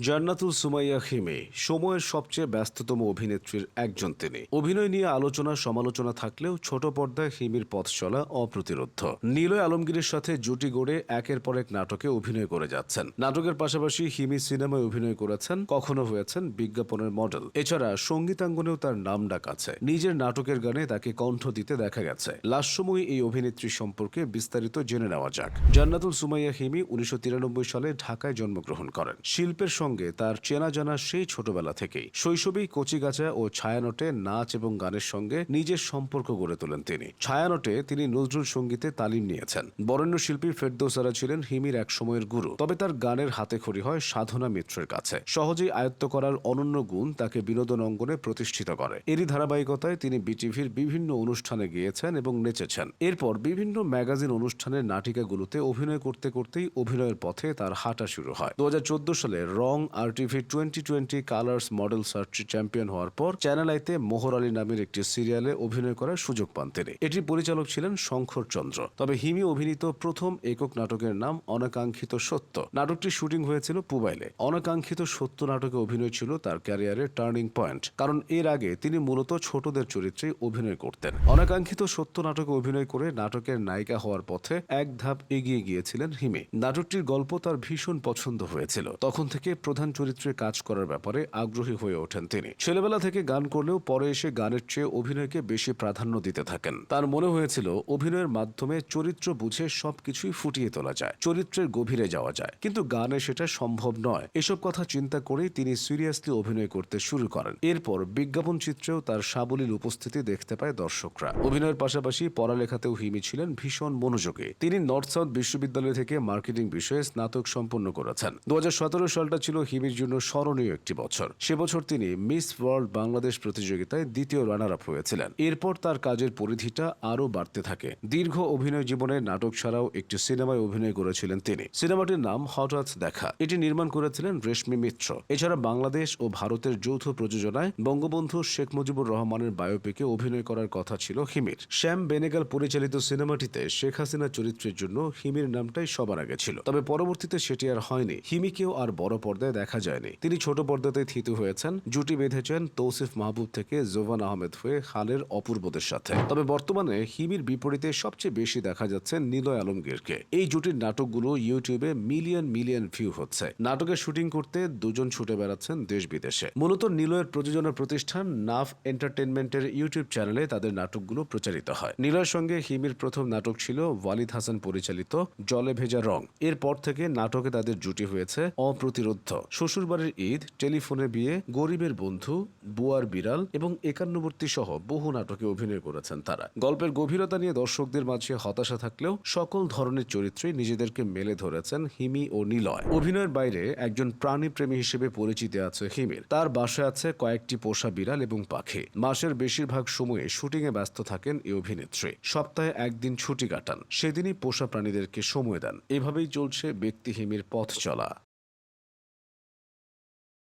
জান্নাতুল সুমাইয়া হিমে সময়ের সবচেয়ে ব্যস্ততম অভিনেত্রীর একজন তিনি। অভিনয় নিয়ে আলোচনা, সমালোচনা থাকলেও ছোট পর্দায় হিমির পথ চলা অপ্রতিরোধ নীলয় আলমগীরের সাথে জুটি গড়ে একের পর এক নাটকে অভিনয় করে যাচ্ছেন। নাটকের পাশাপাশি হিমি সিনেমায় অভিনয় করেছেন, কখনো হয়েছেন বিজ্ঞাপনের মডেল। এছাড়া সঙ্গীতাঙ্গনেও তার নাম ডাক আছে। নিজের নাটকের গানে তাকে কণ্ঠ দিতে দেখা গেছে। লাস্যময়ী এই অভিনেত্রী সম্পর্কে বিস্তারিত জেনে নেওয়া যাক। জান্নাতুল সুমাইয়া হিমি উনিশশো তিরানব্বই সালে ঢাকায় জন্মগ্রহণ করেন। শিল্পের সঙ্গে তার চেনা জানা সেই ছোটবেলা থেকেই। শৈশবেই কচিগাছা ও ছায়ানটে নাচ এবং গানের সঙ্গে নিজের সম্পর্ক গড়ে তোলেন তিনি। ছায়ানটে তিনি নজরুল সঙ্গীতে তালিম নিয়েছেন। বরেণ্য শিল্পী ফেরদৌসারা ছিলেন হিমির এক সময়ের গুরু। তবে তার গানের হাতে খড়ি হয় সাধনা মিত্রের কাছে। সহজেই আয়ত্ত করার অনন্য গুণ তাকে বিনোদন অঙ্গনে প্রতিষ্ঠিত করে। এরই ধারাবাহিকতায় তিনি বিটিভির বিভিন্ন অনুষ্ঠানে গিয়েছেন এবং নেচেছেন। এরপর বিভিন্ন ম্যাগাজিন অনুষ্ঠানের নাটিকাগুলোতে অভিনয় করতে করতেই অভিনয়ের পথে তার হাঁটা শুরু হয়। দু হাজার চোদ্দ সালে রং আর TV twenty twenty colors model search champion হওয়ার পর চ্যানেল আইতে মোহর আলী নামের একটি সিরিয়ালে অভিনয় করার সুযোগ পান তিনি। এটির পরিচালক ছিলেন শঙ্কর চন্দ্র। তবে হিমি অভিনীত প্রথম একক নাটকের নাম অনাকাঙ্ক্ষিত সত্য। নাটকটির শুটিং হয়েছিল পুবাইলে। অনাকাঙ্ক্ষিত সত্য নাটকে অভিনয় ছিল তার ক্যারিয়ারের টার্নিং পয়েন্ট। কারণ এর আগে তিনি মূলত ছোটদের চরিত্রে অভিনয় করতেন। অনাকাঙ্ক্ষিত সত্য নাটকে অভিনয় করে নাটকের নায়িকা হওয়ার পথে এক ধাপ এগিয়ে গিয়েছিলেন হিমি। নাটকটির গল্প তার ভীষণ পছন্দ হয়েছিল। তখন থেকে প্রধান চরিত্রে কাজ করার ব্যাপারে আগ্রহী হয়ে ওঠেন তিনি। ছেলেবেলা থেকে গান করলেও পরে এসে গানের চেয়ে অভিনয়কে বেশি প্রাধান্য দিতে থাকেন। তার মনে হয়েছিল, অভিনয়ের মাধ্যমে চরিত্র বুঝে সবকিছুই ফুটিয়ে তোলা যায়, চরিত্রের গভীরে যাওয়া যায়। কিন্তু গানে সেটা সম্ভব নয়। এসব কথা চিন্তা করেই তিনি সিরিয়াসলি অভিনয় করতে শুরু করেন। এরপর বিজ্ঞাপন চিত্রেও তার সাবলীল উপস্থিতি দেখতে পায় দর্শকরা। অভিনয়ের পাশাপাশি পড়ালেখাতেও হিমি ছিলেন ভীষণ মনোযোগী। তিনি নর্থ সাউথ বিশ্ববিদ্যালয় থেকে মার্কেটিং বিষয়ে স্নাতক সম্পন্ন করেছেন। দু হাজার সতেরো সালটা ছিল হিমির জন্য স্মরণীয় একটি বছর। সে বছর তিনি মিস ওয়ার্ল্ড বাংলাদেশ প্রতিযোগিতায় দ্বিতীয় রানার আপ হয়েছিলেন। এরপর তার কাজের পরিধিটা আরও বাড়তে থাকে। দীর্ঘ অভিনয় জীবনে নাটক ছাড়াও একটি সিনেমায় অভিনয় করেছিলেন তিনি। সিনেমাটির নাম হঠাৎ দেখা। এটি নির্মাণ করেছিলেন রেশমি মিত্র। এছাড়া বাংলাদেশ ও ভারতের যৌথ প্রযোজনায় বঙ্গবন্ধু শেখ মুজিবুর রহমানের বায়োপিকে অভিনয় করার কথা ছিল হিমির। শ্যাম বেনেগাল পরিচালিত সিনেমাটিতে শেখ হাসিনা চরিত্রের জন্য হিমির নামটাই সবার আগে ছিল। তবে পরবর্তীতে সেটি আর হয়নি। হিমিকেও আর বড় পর্দায় দেখা যায়নি। তিনি ছোট পর্দাতে থিতু হয়েছেন, জুটি বেঁধেছেন তৌসিফ মাহবুব থেকে জোভান আহমেদ হয়ে খানের অপূর্বদের সাথে। তবে বর্তমানে হিমির বিপরীতে সবচেয়ে বেশি দেখা যাচ্ছে নিলয় আলমগীরকে। এই জুটির নাটকগুলো ইউটিউবে মিলিয়ন মিলিয়ন ভিউ হচ্ছে। নাটকের শুটিং করতে দুজন ছুটে বেড়াচ্ছেন দেশ বিদেশে। মূলত নিলয়ের প্রযোজনা প্রতিষ্ঠান নাফ এন্টারটেনমেন্টের ইউটিউব চ্যানেলে তাদের নাটকগুলো প্রচারিত হয়। নিলয়ের সঙ্গে হিমির প্রথম নাটক ছিল ওয়ালিদ হাসান পরিচালিত জলে ভেজা রং। এরপর থেকে নাটকে তাদের জুটি হয়েছে অপ্রতিরোধ। শ্বশুরবাড়ির ঈদ, টেলিফোনে বিয়ে, গরিবের বন্ধু, বুয়ার বিড়াল এবং একান্নবর্তী সহ বহু নাটকে অভিনয় করেছেন তারা। গল্পের গভীরতা নিয়ে দর্শকদের মাঝে হতাশা থাকলেও সকল ধরনের চরিত্রে নিজেদেরকে মেলে ধরেছেন হিমি ও নিলয়। অভিনয়ের বাইরে একজন প্রাণীপ্রেমী হিসেবে পরিচিতি আছে হিমির। তার বাসায় আছে কয়েকটি পোষা বিড়াল এবং পাখি। মাসের বেশিরভাগ সময়ে শুটিংয়ে ব্যস্ত থাকেন এই অভিনেত্রী। সপ্তাহে একদিন ছুটি কাটান। সেদিনই পোষা প্রাণীদেরকে সময় দেন। এভাবেই চলছে ব্যক্তি হিমির পথ চলা।